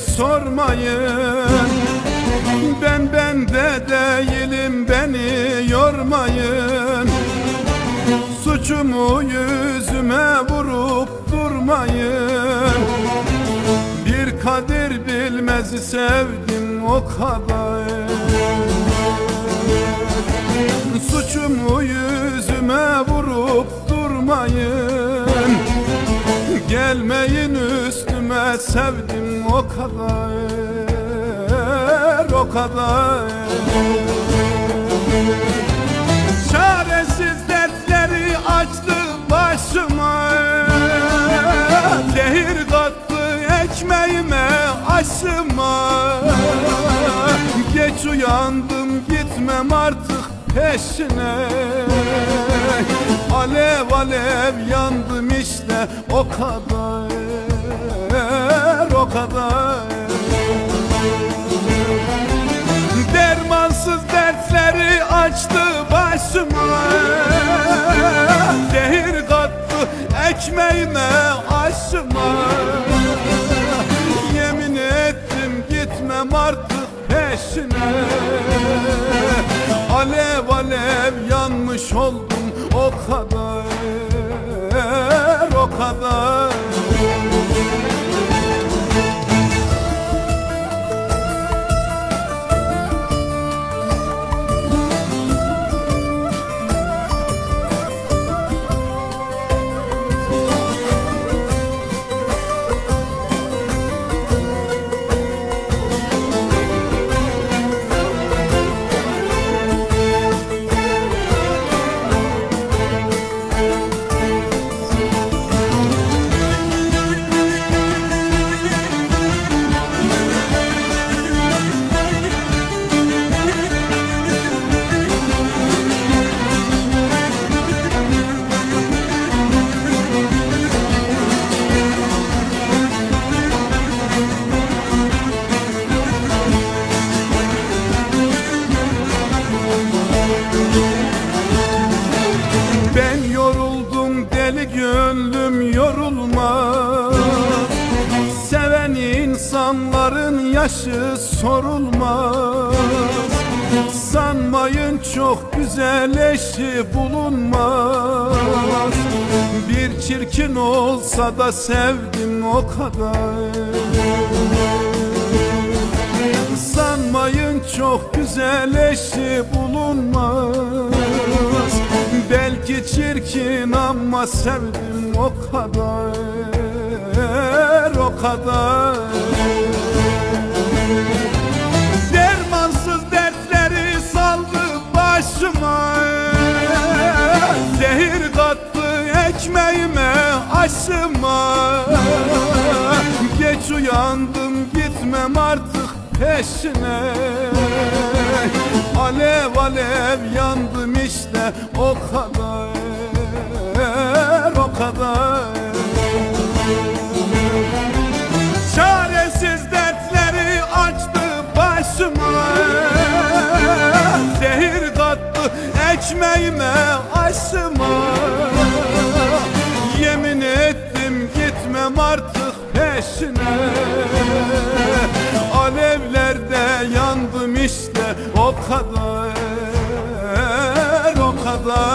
sormayın. Ben bende değilim beni yormayın. Suçumu yüzüme vurup durmayın. Bir kadir bilmez sevdim o kadar sevdim o kadar O kadar. Çaresiz dertleri açtı başıma. Zehir kattı ekmeğime aşıma. Geç uyandım gitmem artık peşine. Alev alev yandım işte o kadar Kadar Dermansız dertleri açtı başıma. Zehir kattı ekmeğime aşıma. Yemin ettim gitmem artık peşine. Alev alev yanmış oldum o kadar yaşı sorulmaz. Sanmayın çok güzel eşi bulunmaz. Bir çirkin olsa da sevdim o kadar. Sanmayın çok güzel eşi bulunmaz. Belki çirkin ama sevdim o kadar O kadar ekmeğime aşıma Geç uyandım gitmem artık peşine. Alev alev yandım işte o kadar O kadar. Çaresiz dertleri açtı başıma. Zehir kattı ekmeğime aşıma ettim gitmem artık peşine. Alevlerde yandım işte o kadar O kadar